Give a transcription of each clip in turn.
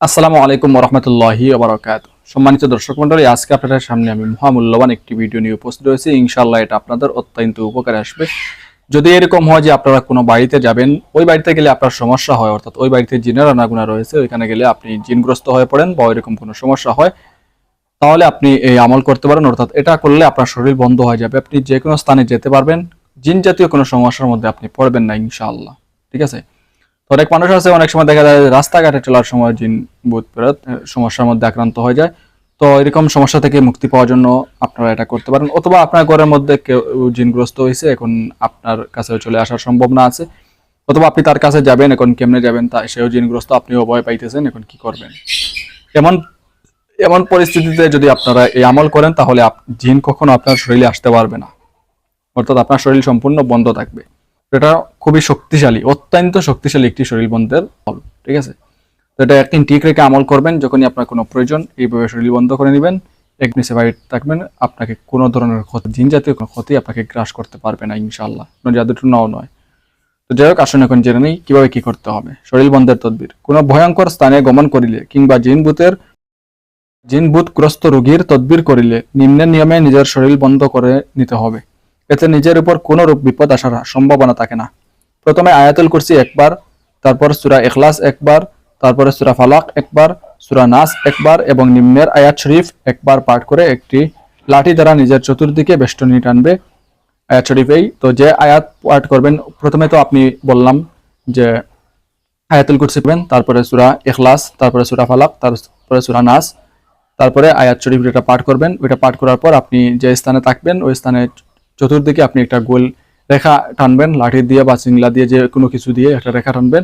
আসসালামু আলাইকুম রহমতুল্লাহি ওবরাকাত। সম্মানিত দর্শক মন্ডলী আজকে আপনাদের সামনে আমি মহামূল্যবান একটি ভিডিও নিয়ে উপস্থিত হয়েছি ইনশাল্লাহ এটা আপনাদের অত্যন্ত উপকারে আসবে। যদি এরকম হয় যে আপনারা কোনো বাড়িতে যাবেন, ওই বাড়িতে গেলে আপনার সমস্যা হয়, অর্থাৎ ওই বাড়িতে জিনের আনাগুনা রয়েছে, ওইখানে গেলে আপনি জিনগ্রস্ত হয়ে পড়েন বা এরকম কোনো সমস্যা হয়, তাহলে আপনি এই আমল করতে পারেন। অর্থাৎ এটা করলে আপনার শরীর বন্ধ হয়ে যাবে। আপনি যে কোনো স্থানে যেতে পারবেন, জিন জাতীয় কোনো সমস্যার মধ্যে আপনি পড়বেন না ইনশাআল্লাহ। ঠিক আছে? অনেক মানুষ আছে, অনেক সময় দেখা যায় রাস্তাঘাটে চলার সময় জিন ভূত প্রেরত সমস্যার মধ্যে আক্রান্ত হয়ে যায়। তো এরকম সমস্যা থেকে মুক্তি পাওয়ার জন্য আপনারা এটা করতে পারেন। অথবা আপনার ঘরের মধ্যে কেউ জিনগ্রস্ত হয়েছে, এখন আপনার কাছে চলে আসার সম্ভাবনা আছে। অথবা আপনি তার কাছে যাবেন, এখন কেমনে যাবেন তা সেও জিনগ্রস্ত, আপনিও ভয় পাইতেছেন, এখন কি করবেন? এমন এমন পরিস্থিতিতে যদি আপনারা এই আমল করেন, তাহলে জিন কখনো আপনার শরীরে আসতে পারবে না। অর্থাৎ আপনার শরীর সম্পূর্ণ বন্ধ থাকবে। এটা খুবই শক্তিশালী, অত্যন্ত শক্তিশালী একটি শরীর বন্ধের ফল, ঠিক আছে? তো এটা একদিন ঠিক রেখে আমল করবেন, যখনই আপনার কোনো প্রয়োজন, এইভাবে শরীর বন্ধ করে নেবেন, এক নিচে বাড়ি থাকবেন, আপনাকে কোনো ধরনের ক্ষতি, জিন জাতীয় কোনো ক্ষতি আপনাকে গ্রাস করতে পারবে না ইনশাল্লাহ কোনো জাদুটুনাও নয়। তো যাই হোক, আসুন এখন জেনে নেই কীভাবে কী করতে হবে। শরীর বন্ধের তদবির। কোনো ভয়ঙ্কর স্থানে গমন করিলে কিংবা জিন ভূতের, জিন ভূতগ্রস্ত রোগীর তদবির করিলে নিম্নের নিয়মে নিজের শরীর বন্ধ করে নিতে হবে। এতে নিজের উপর কোনো রূপ বিপদ আসার সম্ভাবনা থাকে না। প্রথমে আয়াতুল কুরসি একবার, তারপর সুরা এখলাস একবার, তারপরে সুরা ফালাক একবার, সুরা নাস একবার এবং নিম্নের আয়াত শরীফ একবার পাঠ করে একটি লাঠি দ্বারা নিজের চতুর্দিকে বেষ্টনী টানবে আয়াত শরীফেই। তো যে আয়াত পাঠ করবেন, প্রথমে তো আপনি বললাম যে আয়াতুল কুরসি করবেন তারপরে সুরা এখলাস তারপরে সুরা ফালাক, তারপরে সুরা নাস, তারপরে আয়াত শরীফ যেটা পাঠ করবেন, ওইটা পাঠ করার পর আপনি যে স্থানে থাকবেন, ওই স্থানে চতুর্দিকে আপনি একটা গোল রেখা টানবেন, লাঠি দিয়ে বা চিংলা দিয়ে যে কোনো কিছু দিয়ে একটা রেখা টানবেন,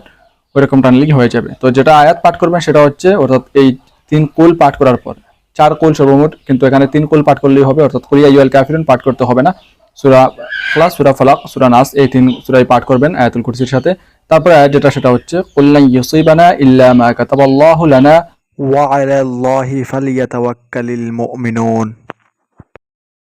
ওইরকম টানলেই হয়ে যাবে। তো যেটা আয়াত পাঠ করবেন সেটা হচ্ছে, অর্থাৎ এই তিন কুল পাঠ করার পর, চার কুল সর্বমোট, কিন্তু এখানে তিন কুল পাঠ করলেই হবে, অর্থাৎ কোরিয়া ইউএল কাফিরুন পাঠ করতে হবে না। সুরা ফলাস সুরা ফলাক, সুরা নাস, এই তিন সুরাই পাঠ করবেন আয়াতুল কুরসির সাথে। তারপরে আয়াত যেটা, সেটা হচ্ছে কুল্লান ইউসিবানা ইল্লা মা কাতাবাল্লাহু লানা, ওয়া আলাল্লাহি ফালিয়াতাওয়াক্কালিল মুমিনুন।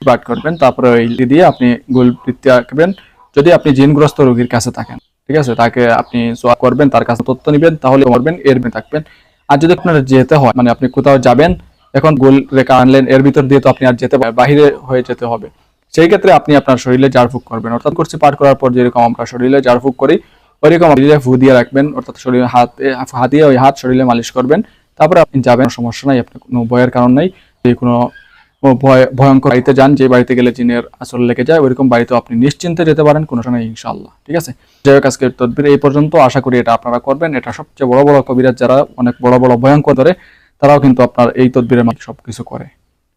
পাঠ করবেন, তারপরে ওই দিয়ে আপনি গোল বৃত্তি আঁকবেন। যদি আপনি জিনগ্রস্ত রোগীর কাছে থাকেন, ঠিক আছে? তাকে আপনি সোয়া করবেন, তার কাছে তথ্য নেবেন, তাহলে করবেন এর থাকবেন। আর যদি আপনার যেতে হয় মানে আপনি কোথাও যাবেন, এখন গোল রেখা আনলেন, এর ভিতর দিয়ে তো আপনি আর যেতে বাহিরে হয়ে যেতে হবে। সেই ক্ষেত্রে আপনি আপনার শরীরে ঝাড়ফুঁক করবেন। অর্থাৎ করছি পাঠ করার পর যেরকম আমরা শরীরে ঝাড়ফুঁক করি, ওইরকম শরীরে ফু দিয়ে রাখবেন, অর্থাৎ শরীরে হাতে, হাত দিয়ে ওই হাত শরীরে মালিশ করবেন। তারপরে আপনি যাবেন, সমস্যা নাই, আপনার কোনো ভয়ের কারণ নাই, যে কোনো ভয়ঙ্কর বাড়িতে যান, যে বাড়িতে গেলে জিনের আসল লেগে যায়, ওইরকম বাড়িতে আপনি নিশ্চিন্তে যেতে পারেন, কোনো সময় ইনশাল্লাহ ঠিক আছে? যাই হোক, আজকের তদবির এই পর্যন্ত, আশা করি এটা আপনারা করবেন, এটা সবচেয়ে বড় বড় কবিরাজ যারা অনেক বড় বড় ভয়ঙ্কর ধরে, তারাও কিন্তু আপনার এই তদবিরের মাধ্যমে সবকিছু করে,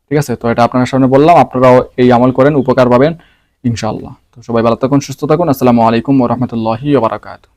ঠিক আছে? তো এটা আপনার সামনে বললাম, আপনারাও এই আমল করেন, উপকার পাবেন ইনশাল্লাহ তো সবাই ভালো থাকুন, সুস্থ থাকুন, আসসালামু আলাইকুম ওরহমতুল্লাহি ওবরাকাতু